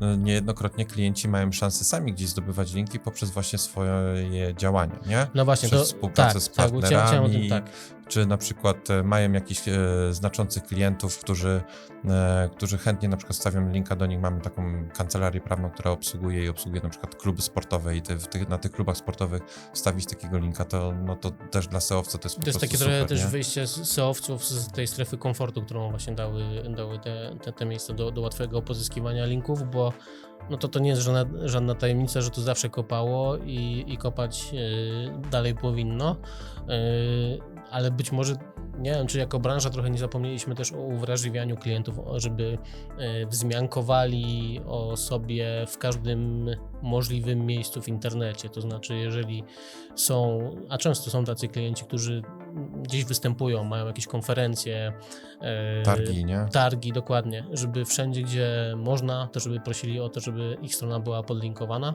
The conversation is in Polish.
e, niejednokrotnie klienci mają szansę sami gdzieś zdobywać linki poprzez właśnie swoje działania, nie? No właśnie, Przez to współpracę tak, z tak, bo chciałem, chciałem o tym, partnerami, tak. Czy na przykład e, mają jakichś e, znaczących klientów, którzy, e, którzy chętnie na przykład stawiam linka do nich. Mamy taką kancelarię prawną, która obsługuje i obsługuje na przykład kluby sportowe i tych, na tych klubach sportowych wstawić takiego linka, to, no to też dla SEO-wca to jest To jest takie trochę super, też nie? wyjście z seowców z tej strefy komfortu, którą właśnie dały, dały te, te, te miejsca do, do łatwego pozyskiwania linków, bo no to to nie jest żadna, żadna tajemnica, że to zawsze kopało i, i kopać y, dalej powinno, y, ale być może nie wiem, czy jako branża trochę nie zapomnieliśmy też o uwrażliwianiu klientów, żeby y, wzmiankowali o sobie w każdym możliwym miejscu w internecie. To znaczy, jeżeli są, a często są tacy klienci, którzy gdzieś występują, mają jakieś konferencje, e, Targi, nie? targi, dokładnie, żeby wszędzie, gdzie można, to żeby prosili o to, żeby ich strona była podlinkowana.